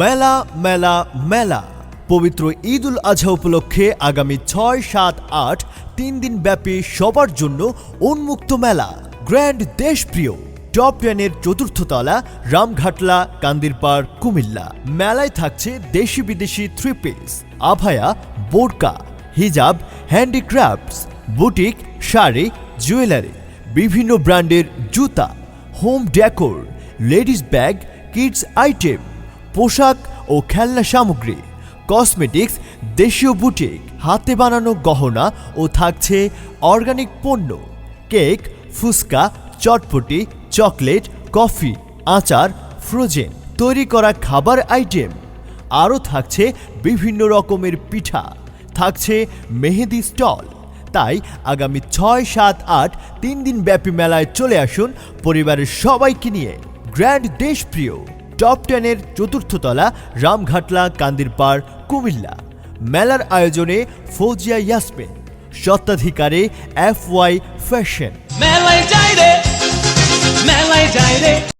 মেলা মেলা মেলা। পবিত্র ঈদ উল আজহা উপলক্ষে আগামী ছয়, সাত, আট তিন দিন ব্যাপী সবার জন্য উন্মুক্ত মেলা, গ্র্যান্ড দেশপ্রিয়। টপ টেনের চতুর্থ তলা, রামঘাটলা কান্দিরপাড় কুমিল্লা। মেলায় থাকছে দেশি বিদেশি থ্রি পিস আভায়া, বোরকা, হিজাব, হ্যান্ডিক্রাফটস, বুটিক, শাড়ি, জুয়েলারি, বিভিন্ন ব্র্যান্ডের জুতা, home decor, ladies bag, kids item. পোশাক ও খেলনা সামগ্রী কসমেটিক্স দেশীয় বুটিক হাতে বানানো গহনা ও থাকছে অর্গানিক পণ্য cake fuchka, chotpoti chocolate coffee আচার ফ্রোজেন তৈরি করা খাবার আইটেম আরও থাকছে বিভিন্ন রকমের পিঠা, থাকছে মেহেদি স্টল। তাই আগামী ছয়, সাত, আট, তিন দিন ব্যাপী মেলায় চলে আসুন পরিবারের সবাইকে নিয়ে। গ্র্যান্ড দেশপ্রিয়। টপ টেনের চতুর্থ তলা রামঘাটলা কান্দিরপাড়, কুমিল্লা। মেলার আয়োজনে ফৌজিয়া ইয়াসমিন সত্ত্বাধিকারে এফ ওয়াই ফ্যাশন